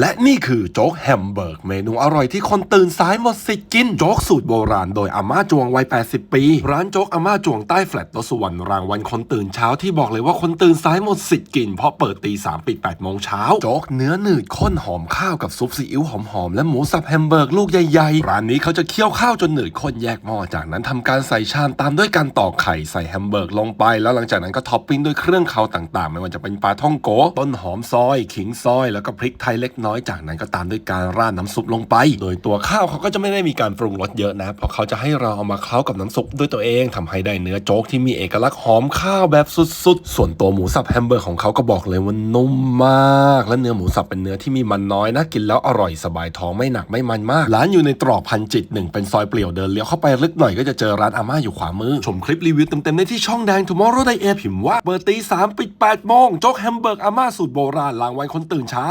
และนี่คือโจ๊กแฮมเบอร์กเมนูอร่อยที่คนตื่นสายหมดสิทธิ์กิน โจ๊กสูตรโบราณโดยอาม่าจวงวัย 80 ปี ร้านโจ๊กอาม่าจวงใต้แฟลตรถสุวรรณรางวัลคนตื่นเช้าที่บอกเลยว่าคนตื่นสายหมดสิทธิ์กิน เพราะเปิดตีสามปิด8โมงเช้าโจ๊กเนื้อหนืดข้นหอมข้าวกับซุปซีอิ๊วหอมๆและหมูสับแฮมเบอร์กลูกใหญ่ๆ ร้านนี้เขาจะเคี่ยวข้าวจนหนืดข้นแยกหม้อจากนั้นทำการใส่ชามตามด้วยการตอกไข่ใส่แฮมเบอร์กลงไป แล้วหลังจากนั้นก็ท็อปปิ้งด้วยเครื่องเคาต่างๆ ไม่ว่าจะเป็นปลาท่องโกต้นหอมซอย ขิงซอย แล้วก็พริกไทยเล็กน้อยจากนั้นก็ตามด้วยการราดน้ำซุปลงไป โดยตัวข้าวเขาก็จะไม่ได้มีการปรุงรสเยอะนะ เพราะเขาจะให้เราเอามาเคล้ากับน้ำซุปด้วยตัวเองทำให้ได้เนื้อโจ๊กที่มีเอกลักษณ์หอมข้าวแบบสุดๆ ส่วนตัวหมูสับแฮมเบอร์ของเขาก็บอกเลยว่านุ่มมาก และเนื้อหมูสับเป็นเนื้อที่มีมันน้อยนะกินแล้วอร่อยสบายท้องไม่หนักไม่มันมากร้านอยู่ในตรอกพันจิตหนึ่งเป็นซอยเปลี่ยวเดินเลี้ยวเข้าไปลึกหน่อยก็จะเจอร้านอาม่าอยู่ขวามือชมคลิปรีวิวเต็มๆได้ที่ช่องแดง Tomorrow Day เอพิมพ์ว่าเปิดตีสามปิด8โมงโจ๊กแฮมเบอร์อาม่าสูตรโบราณรางวัลคนตื่นเช้า